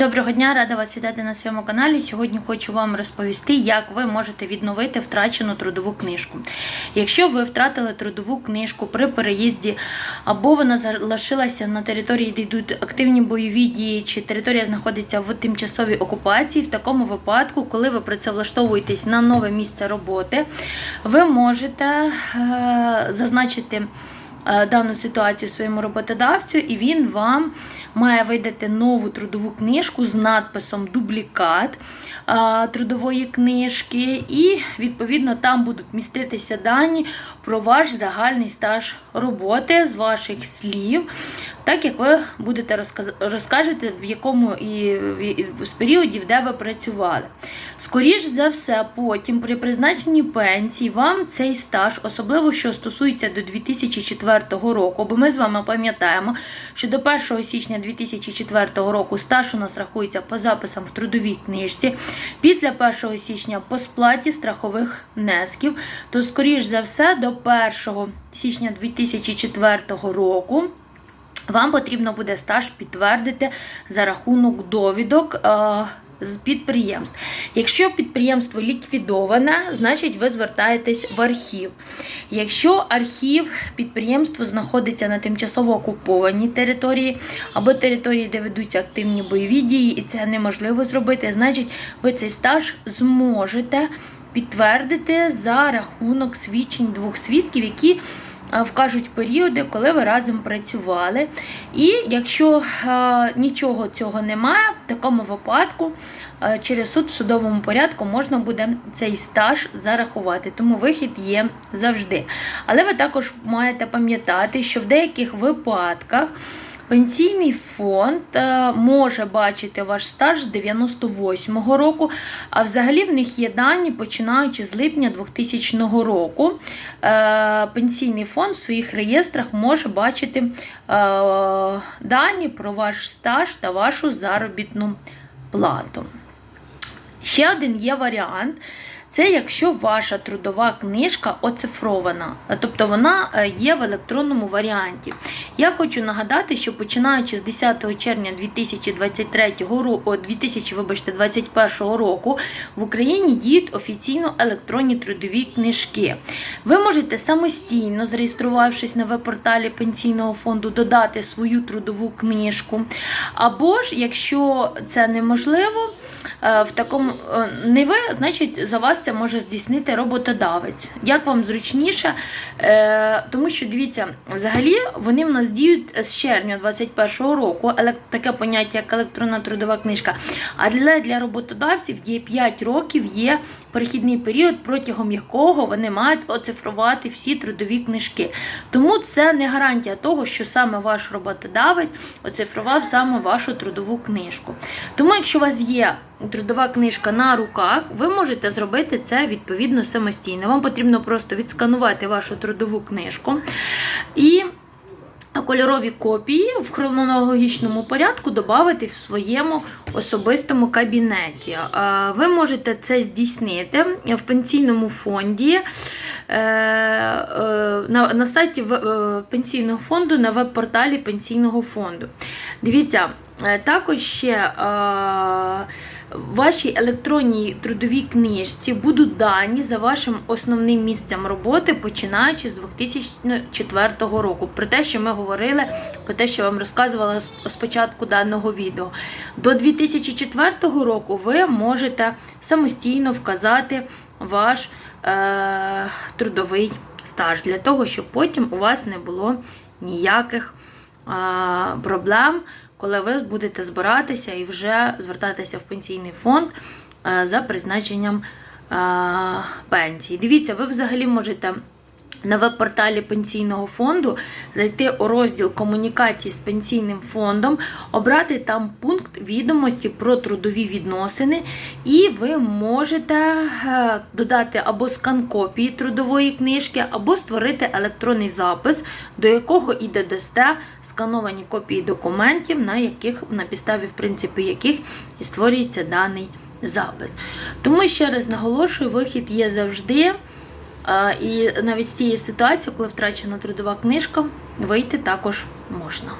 Доброго дня, рада вас вітати на своєму каналі. Сьогодні хочу вам розповісти, як ви можете відновити втрачену трудову книжку. Якщо ви втратили трудову книжку при переїзді, або вона залишилася на території, де йдуть активні бойові дії, чи територія знаходиться в тимчасовій окупації, в такому випадку, коли ви працевлаштовуєтесь на нове місце роботи, ви можете е, зазначити. Е, Дану ситуацію своєму роботодавцю, і він вам має видати нову трудову книжку з надписом Дублікат е, трудової книжки, і відповідно там будуть міститися дані про ваш загальний стаж роботи з ваших слів, так як ви будете розкажете, в якому і з періодів, де ви працювали. Скоріш за все, потім при призначенні пенсії вам цей стаж, особливо що стосується до 2004 року, бо ми з вами пам'ятаємо, що до 1 січня 2004 року стаж у нас рахується по записам в трудовій книжці. Після 1 січня по сплаті страхових внесків, то скоріш за все до 1 січня 2004 року. Вам потрібно буде стаж підтвердити за рахунок довідок е, з підприємств. Якщо підприємство ліквідоване, значить ви звертаєтесь в архів. Якщо архів підприємство знаходиться на тимчасово окупованій території або території, де ведуться активні бойові дії, і це неможливо зробити, значить ви цей стаж зможете підтвердити за рахунок свідчень двох свідків, які вкажуть періоди, коли ви разом працювали. І якщо е, нічого цього немає, в такому випадку е, через суд в судовому порядку можна буде цей стаж зарахувати. Тому вихід є завжди. Але ви також маєте пам'ятати, що в деяких випадках. Пенсійний фонд е, може бачити ваш стаж з 98-го року, а взагалі в них є дані починаючи з липня 2000 року. Е, Пенсійний фонд в своїх реєстрах може бачити е, дані про ваш стаж та вашу заробітну плату. Ще один є варіант. Це якщо ваша трудова книжка оцифрована, тобто вона е, є в електронному варіанті. Я хочу нагадати, що починаючи з 10 червня 2023 року, 2021 року в Україні діють офіційно електронні трудові книжки. Ви можете самостійно, зареєструвавшись на веб-порталі пенсійного фонду, додати свою трудову книжку. Або ж, якщо це неможливо, е, в такому е, не ви, значить, за вас це може здійснити роботодавець. Як вам зручніше? Е, Тому що дивіться, взагалі вони в нас діють з червня 2021 року, таке поняття, як електронна трудова книжка. А для, для роботодавців є 5 років, є перехідний період, протягом якого вони мають оцифрувати всі трудові книжки. Тому це не гарантія того, що саме ваш роботодавець оцифрував саме вашу трудову книжку. Тому, якщо у вас є трудова книжка на руках, ви можете зробити це відповідно самостійно. Вам потрібно просто відсканувати вашу трудову книжку і. Кольорові копії в хронологічному порядку додати в своєму особистому кабінеті. Ви можете це здійснити в пенсійному фонді е, е, на, сайті е, пенсійного фонду на веб-порталі пенсійного фонду. Дивіться, також ще. Вашій електронній трудовій книжці будуть дані за вашим основним місцем роботи, починаючи з 2004 року. Про те, що ми говорили, про те, що вам розказувала спочатку даного відео. До 2004 року ви можете самостійно вказати ваш е, трудовий стаж для того, щоб потім у вас не було ніяких е, проблем, коли ви будете збиратися і вже звертатися в пенсійний фонд е, за призначенням е, пенсії. Дивіться, ви взагалі можете. На веб-порталі пенсійного фонду зайти у розділ комунікації з пенсійним фондом, обрати там пункт відомості про трудові відносини, і ви можете е, додати або скан копії трудової книжки, або створити електронний запис, до якого і додасте скановані копії документів, на яких на підставі в принципі яких і створюється даний запис. Тому ще раз наголошую, вихід є завжди. І навіть з цієї ситуації, коли втрачена трудова книжка, вийти також можна.